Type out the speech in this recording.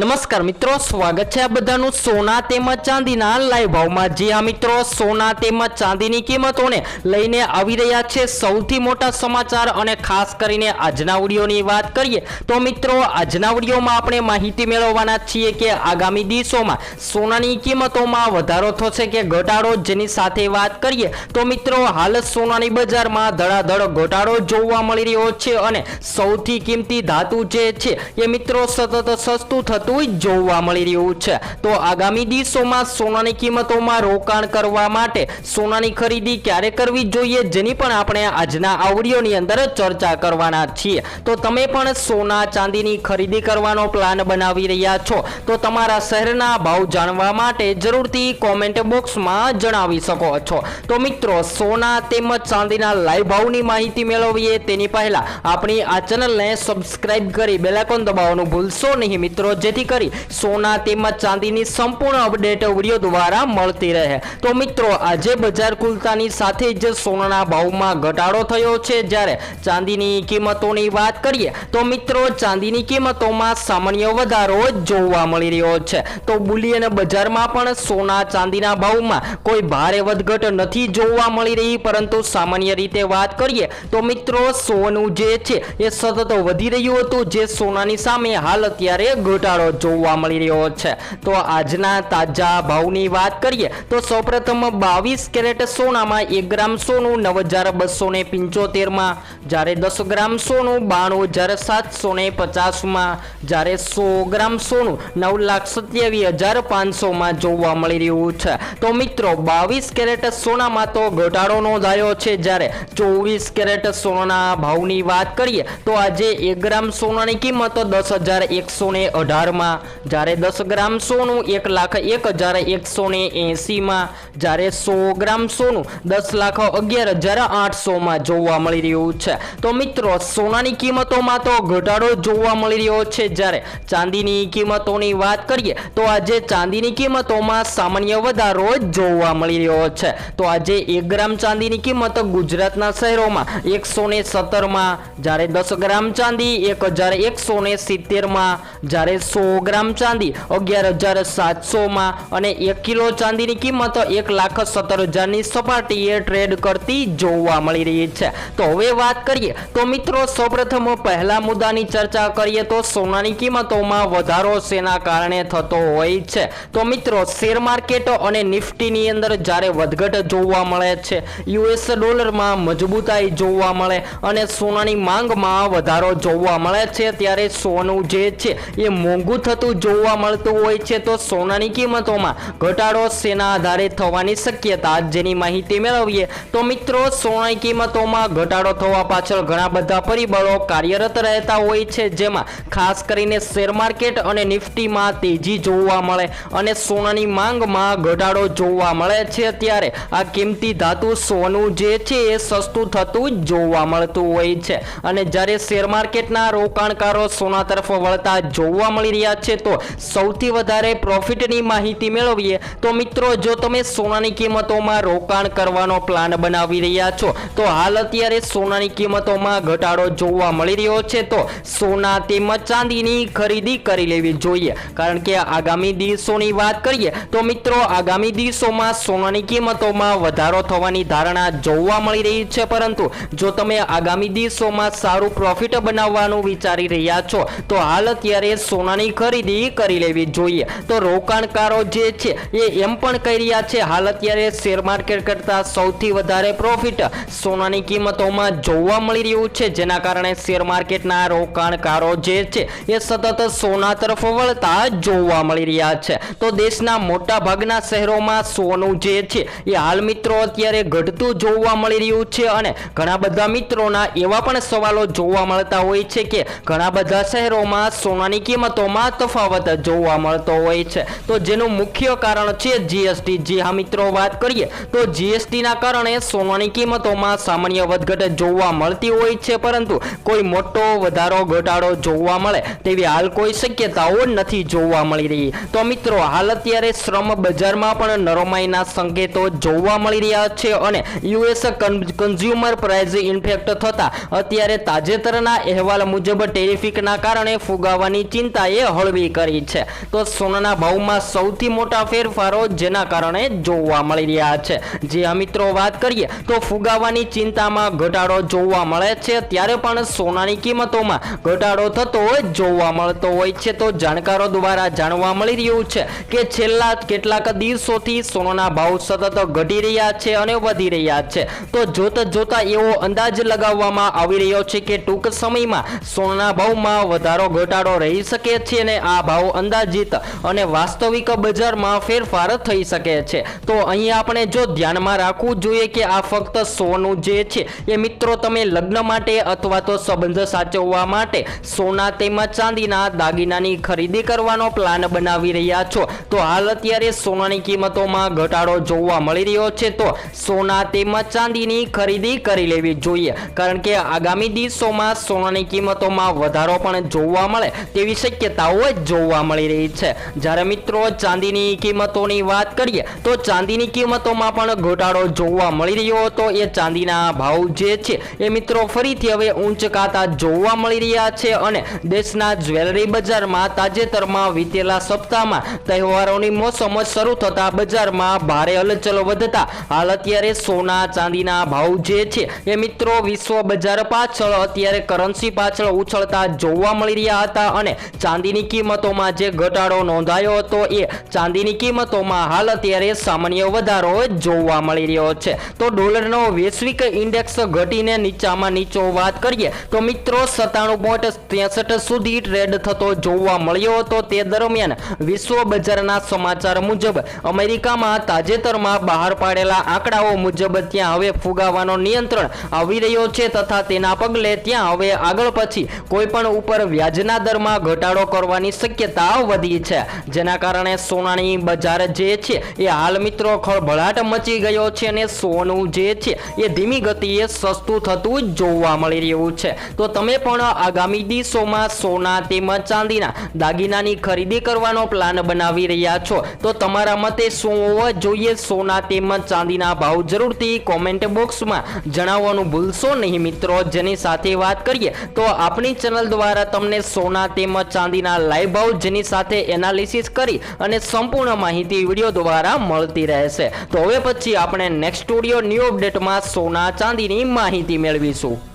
નમસ્કાર મિત્રો, સ્વાગત છે આ બધાનું સોના તેમજ ચાંદીના લાઈવ ભાવમાં. જે આ મિત્રો, સોના તેમજ ચાંદીની કિંમતોને લઈને આવી રહ્યા છે સૌથી મોટા સમાચાર અને ખાસ કરીને આજના વિડીયોની વાત કરીએ તો મિત્રો, આજના વિડીયોમાં આપણે માહિતી મેળવવાના છીએ કે આગામી દિવસોમાં સોનાની કિંમતોમાં વધારો થશે કે ઘટાડો જેની સાથે વાત કરીએ તો મિત્રો, હાલ સોનાની બજારમાં ધડાધડ ઘટાડો જોવા મળી રહ્યો છે અને સૌથી કિંમતી ધાતુ જે છે એ મિત્રો સતત સસ્તું થતું જ જોવા મળી રહ્યું છે. તો આગામી દિવસોમાં સોનાની કિંમતોમાં રોકાણ કરવા માટે સોનાની ખરીદી ક્યારે કરવી જોઈએ જેની પણ આપણે આજના આવડીઓની અંદર ચર્ચા કરવાના છીએ. તો તમે પણ સોના ચાંદીની ખરીદી કરવાનો પ્લાન બનાવી રહ્યા છો. તો તમારા શહેરના ભાવ જાણવા માટે જરૂરથી કોમેન્ટ બોક્સમાં જણાવી શકો છો. તો મિત્રો, સોના તેમજ ચાંદીના લાઈવ ભાવની માહિતી મેળવીએ તેની પહેલા આપણી આ ચેનલને સબસ્ક્રાઈબ કરી બેલાઇકોન દબાવવાનું ભૂલશો નહીં મિત્રો, જેથી કરી સોના તેમજ ચાંદીની સંપૂર્ણ અપડેટ વીડિયો દ્વારા મળતી રહે. તો મિત્રો, આજે બજાર ખુલતાની સાથે જ સોનાના ભાવમાં ઘટાડો થયો છે. જ્યારે ચાંદીની કિંમતોની વાત કરીએ, તો મિત્રો, ચાંદીની કિંમતોમાં સામાન્ય વધારો જોવા મળી રહ્યો છે. તો બુલિયન બજારમાં પણ સોના ચાંદીના ભાવમાં કોઈ ભારે વધઘટ નથી જોવા મળી રહી. પરંતુ સામાન્ય રીતે વાત કરીએ, તો મિત્રો, સોનું જે છે, એ સતત વધી રહ્યું હતું. જે સોનાની સામે હાલ અત્યારે ઘટાડો જોવા મળી રહ્યો છે. તો આજના તાજા ભાવની વાત કરીએ, તો સૌપ્રથમ બાવીસ કેરેટ સોનામાં એક ગ્રામ સોનું, નવ હજાર બસો ને પંચોતેરમાં જ્યારે દસ ગ્રામ સોનું, બાણું હજાર સાતસો ને પચાસમાં જ્યારે સો ગ્રામ સોનું, નવ લાખ સત્યાવીસ હજાર પાંચસોમાં જોવા મળી રહ્યું છે. તો મિત્રો, બાવીસ કેરેટ સોનામાં તો ઘટાડો નોંધાયો છે. જ્યારે ચોવીસ કેરેટ સોનાના ભાવની વાત કરીએ, તો આજે એક ગ્રામ સોનાની કિંમત દસ હજાર એકસો ને અઢારમાં જ્યારે દસ ગ્રામ સોનું, એક લાખ એક હજાર એકસો ને એંસીમાં જ્યારે સો ગ્રામ સોનું, દસ લાખ અગિયાર હજાર આઠસોમાં જોવા મળી રહ્યું છે. તો મિત્રો, સોનાની કિંમતોમાં તો ઘટાડો જોવા મળી રહ્યો છે. જ્યારે ચાંદીની કિંમતોની વાત કરીએ, તો આજે ચાંદીની કિંમતોમાં સામાન્ય વધારો જોવા મળી રહ્યો છે. તો આજે એક ગ્રામ ચાંદીની કિંમત ગુજરાતના શહેરોમાં એકસો ને સત્તરમાં જ્યારે દસ ગ્રામ ચાંદી એક હજાર એકસો ને સિત્તેરમાં જ્યારે સો ગ્રામ ચાંદી, અગિયાર હજાર સાતસોમાં અને એક કિલો ચાંદીની કિંમત એક લાખ સત્તર હજારની સપાટીએ ટ્રેડ કરતી જોવા મળી રહી છે. તો હવે વાત કરીએ. તો મિત્રો, સૌપ્રથમ પહેલા મુદ્દાની ચર્ચા કરીએ તો સોનાની કિંમતોમાં વધારો શેના કારણે થતો હોય છે? તો મિત્રો, શેર માર્કેટ અને નિફ્ટીની અંદર જ્યારે વધઘટ જોવા મળે છે, યુએસ ડોલરમાં મજબૂતાઈ જોવા મળે અને સોનાની માંગમાં વધારો જોવા મળે છે, ત્યારે સોનું જે છે એ મોંઘું થતું જોવા મળતું હોય છે તો સોનાની કિંમતોમાં ઘટાડો શેના આધારે થવાની શક્યતા જેની માહિતી મેળવીએ તો મિત્રો, સોનાની કિંમતોમાં ઘટાડો થવા પાછળ ઘણા બધા પરિબળો કાર્યરત રહેતા હોય છે, જેમાં ખાસ કરીને શેર માર્કેટ અને નિફ્ટીમાં તેજી જોવા મળે અને સોનાની માંગમાં ઘટાડો જોવા મળે છે. ત્યારે આ કિંમતી ધાતુ સોનું જે છે એ સસ્તું થતું જોવા મળતું હોય છે અને જ્યારે શેર માર્કેટના રોકાણકારો સોના તરફ વળતા જોવા મળી રહ્યા છે, તો સૌથી વધારે પ્રોફિટની માહિતી મેળવીએ. તો મિત્રો, જો તમે સોનાની કિંમતોમાં રોકાણ કરવાનો પ્લાન બનાવી રહ્યા છો, તો હાલ અત્યારે સોનાની કિંમતોમાં ઘટાડો જોવા મળી રહ્યો છે, તો સોના તેમજ ચાંદીની ખરીદી કરી લેવી જોઈએ. કારણ કે આગામી દિવસોની વાત કરીએ, તો મિત્રો, આગામી દિવસોમાં સોનાની કિંમતોમાં વધારો થવાની ધારણા જોવા મળી રહી છે, પરંતુ જો તમે આગામી દિવસોમાં સારું પ્રોફિટ બનાવવાનું વિચારી રહ્યા છો, તો હાલ અત્યારે સોનાની ખરીદી કરી લેવી જોઈએ. તો રોકાણકારો જે છે, એ એમ પણ કહી રહ્યા છે, હાલ અત્યારે શેર માર્કેટ કરતાં સૌથી વધારે પ્રોફિટ સોનાની કિંમતોમાં જોવા મળી રહ્યું છે. જેના કારણે શેર માર્કેટના રોકાણકારો જે છે, એ સતત સોના તરફ વળતા જોવા મળી રહ્યા છે. તો દેશના મોટા ભાગના શહેરોમાં સોનું જે છે, એ હાલ મિત્રો અત્યારે ઘટતું જોવા મળી રહ્યું છે અને ઘણા બધા મિત્રોના એવા પણ સવાલો જોવા મળતા હોય છે કે ઘણા બધા શહેરોમાં સોનાની કિંમતોમાં તફાવત જોવા મળતો હોય છે. તો જેનું મુખ્ય કારણ છે જીએસટી જી હા, મિત્રો, વાત કરીએ. તો જીએસટી ના કારણે સોનાની કિંમતોમાં સામાન્ય વધઘટ જોવા મળતી હોય છે, પરંતુ કોઈ મોટો વધારો, ઘટાડો જોવા મળે તેવી હાલ કોઈ શક્યતાઓ નથી જોવા મળી રહી. તો મિત્રો, હાલ અત્યારે શ્રમ બજારમાં પણ નરમાઈના સંકેતો જોવા મળી રહ્યા છે અને યુએસ કન્ઝ્યુમર પ્રાઇઝ ઇન્ફેક્ટ થતા અત્યારે તાજેતરના અહેવાલ મુજબ ટેરિફિકના કારણે ફુગાવાની ચિંતા એ હળવી કરી છે. તો સોનાના ભાવમાં સૌથી મોટા ફેરફારો જેના કારણે જોવા મળી રહ્યા છે. જે મિત્રો, વાત કરીએ તો ફુગાવાની ચિંતામાં ઘટાડો જોવા મળે છે. ત્યારે પણ સોનાની કિંમતોમાં ઘટાડો થતો જોવા મળતો હોય છે. તો જાણકારો દ્વારા જાણવા મળી રહ્યું છે કે છેલ્લા કેટલાક દિવસોથી સોનાના ભાવ સતત ઘટી રહ્યા છે અને વધી રહ્યા છે. તો જોતા જોતા એવો અંદાજ લગાવવામાં આવી રહ્યો છે કે ટૂંક સમયમાં સોનાના ભાવમાં વધારો, ઘટાડો રહી શકે છે. અને આ ભાવ અંદાજિત અને વાસ્તવિક બજારમાં ફેરફાર થઈ શકે છે. તો અહીં આપણે જો ધ્યાનમાં રાખવું જોઈએ કે આ ફક્ત સોનું જે છે, એ મિત્રો તમે લગ્ન માટે અથવા તો સંબંધ સાચવવા માટે સોના તેમજ ચાંદીના દાગીનાની ખરીદી કરવાનો પ્લાન બનાવી રહ્યા છો. તો હાલ અત્યારે સોનાની કિંમતોમાં ઘટાડો જોવા મળી રહ્યો છે. તો સોના તેમજ ચાંદીની ખરીદી કરી લેવી જોઈએ. કારણ કે આગામી દિવસોમાં સોનાની કિંમતોમાં વધારો પણ જોવા મળે તેવી શક્યતાઓ જોવા મળી રહી છે. જ્યારે મિત્રો, ચાંદીની કિંમતોની વાત કરીએ, તો ચાંદીની કિંમતોમાં પણ ઘટાડો જોવા મળી રહ્યો હતો. એ ચાંદીના ભાવ જે છે, એ મિત્રો ફરીથી હવે ઊંચકાતા જોવા મળી રહ્યા છે અને દેશના જ્વેલરી બજારમાં તાજેતરમાં વીતેલા સપ્તાહમાં તહેવારોની મોસમ શરૂ થતા બજારમાં ભારે હલચલ વધતા હાલ અત્યારે સોના ચાંદીના ભાવ જે છે, એ મિત્રો વિશ્વ બજાર પાછળ અત્યારે કરન્સી પાછળ ઉછળતા જોવા મળી રહ્યા હતા અને ચાંદીની કિંમતોમાં જે ઘટાડો નોંધાયો હતો એ ચાંદીની કિંમતોમાં હાલ અત્યારે સામાન્ય વધારો જોવા મળી રહ્યો છે. તો ડોલરનો વૈશ્વિક ઇન્ડેક્સ ઘટીને નીચામાં નીચો વાત કરીએ તો મિત્રો સત્તાણું પોઈન્ટ ત્રેસઠ સુધી ટ્રેડ થતો જોવા મળ્યો હતો. તે દરમિયાન વિશ્વ બજારના સમાચાર મુજબ અમેરિકામાં તાજેતરમાં બહાર પાડેલા આંકડાઓ મુજબ ત્યાં હવે ફુગાવાનો નિયંત્રણ આવી રહ્યો છે તથા તેના પગલે ત્યાં હવે આગળ પછી કોઈ પણ ઉપર વ્યાજના દરમાં ઘટાડો કરવાની શક્યતા વધી છે. જેના કારણે સોનાની બજાર જે છે, એ હાલ મિત્રો ખળભળાટ મચી ગયો છે અને સોનું જે છે, એ ધીમી ગતિએ સસ્તું થતું જોવા મળી રહ્યું છે. તો તમે પણ આગામી દિવસોમાં સોના તેમજ ચાંદીના દાગીનાની ખરીદી કરવાનો પ્લાન બનાવી રહ્યા છો. તો તમારા મતે શું હોવા જોઈએ? સોના તેમજ ચાંદીના ભાવ જરૂરથી કોમેન્ટ બોક્સમાં જણાવવાનું ભૂલશો નહીં મિત્રો. જેની સાથે વાત કરીએ તો આપણી ચેનલ દ્વારા તમને સોના તેમજ ચાંદીના લાઈવ ભાવ જેની સાથે એનાલિસિસ કરી અને સંપૂર્ણ માહિતી વીડિયો દ્વારા મળતી રહેશે. તો હવે પછી આપણે નેક્સ્ટ સ્ટુડિયો ન્યૂ અપડેટમાં સોના ચાંદીની માહિતી મેળવીશું.